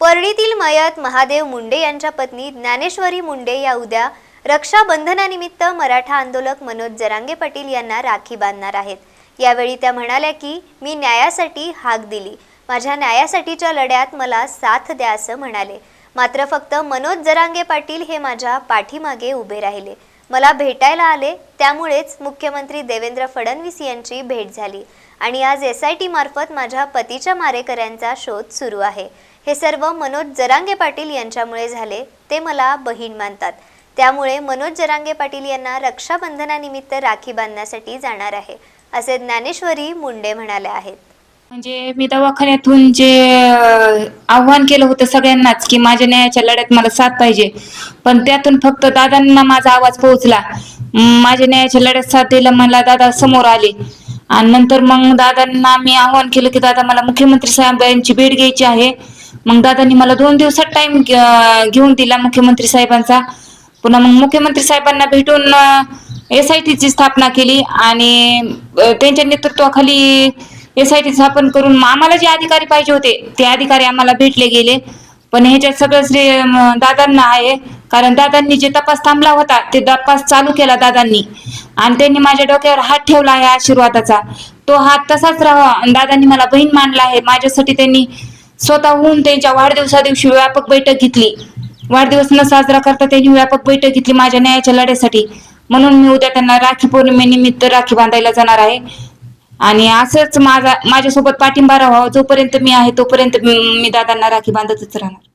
परळीतील मयत महादेव मुंडे यांच्या पत्नी ज्ञानेश्वरी मुंडे या उद्या रक्षाबंधनानिमित्त मराठा आंदोलक मनोज जरांगे पाटील यांना राखी बांधणार आहेत. यावेळी त्या म्हणाल्या की मी न्यायासाठी हाक दिली. माझ्या न्यायासाठीच्या लढ्यात मला साथ द्या असं म्हणाले. मात्र फक्त मनोज जरांगे पाटील हे माझ्या पाठीमागे उभे राहिले. मला भेटायला आले त्यामुळेच मुख्यमंत्री देवेंद्र फडणवीस यांची भेट झाली आणि आज एस आय टी मार्फत माझ्या पतीच्या मारेकऱ्यांचा शोध सुरू आहे. हे सर्व मनोज जरांगे पाटील यांच्यामुळे झाले ते मला बहीण मानतात. त्यामुळे मनोज जरांगे पाटील यांना रक्षाबंधनानिमित्त राखी बांधण्यासाठी जाणार आहे असे ज्ञानेश्वरी मुंडे म्हणाल्या आहेत. म्हणजे मी दवाखान्यातून जे आव्हान केलं होतं सगळ्यांनाच की माझ्या न्यायाच्या लढ्यात मला साथ पाहिजे. पण त्यातून फक्त दादांना माझा आवाज पोहोचला. माझ्या न्यायाच्या लढ्यात साथ दिला मला दादा समोर आले. आणि नंतर मग दादांना मी आव्हान केलं की दादा मला मुख्यमंत्री साहेबांची भेट घ्यायची आहे. मग दादांनी मला दोन दिवसात टाइम घेऊन दिला मुख्यमंत्री साहेबांचा. पुन्हा मग मुख्यमंत्री साहेबांना भेटून एस आय टीची स्थापना केली आणि त्यांच्या नेतृत्वाखाली एस आय टी स्थापन करून आम्हाला जे अधिकारी पाहिजे होते ते अधिकारी आम्हाला भेटले गेले. पण ह्याच्यात सगळं श्री दादांना आहे. कारण दादांनी जे तपास थांबला होता ते तपास चालू केला दादांनी. आणि त्यांनी माझ्या डोक्यावर हात ठेवला आहे आशीर्वादाचा. तो हात तसाच राहा आणि दादांनी मला बहीण मानला आहे. माझ्यासाठी त्यांनी स्वतःहून त्यांच्या वाढदिवसा दिवशी व्यापक बैठक घेतली. वाढदिवस न साजरा करता त्यांनी व्यापक बैठक घेतली माझ्या न्यायाच्या लढ्यासाठी. म्हणून मी उद्या त्यांना राखी पौर्णिमेनिमित्त राखी बांधायला जाणार आहे. आणि असंच माझा माझ्यासोबत पाठिंबा राहावा. जोपर्यंत मी आहे तोपर्यंत मी मी दादांना राखी बांधतच राहणार.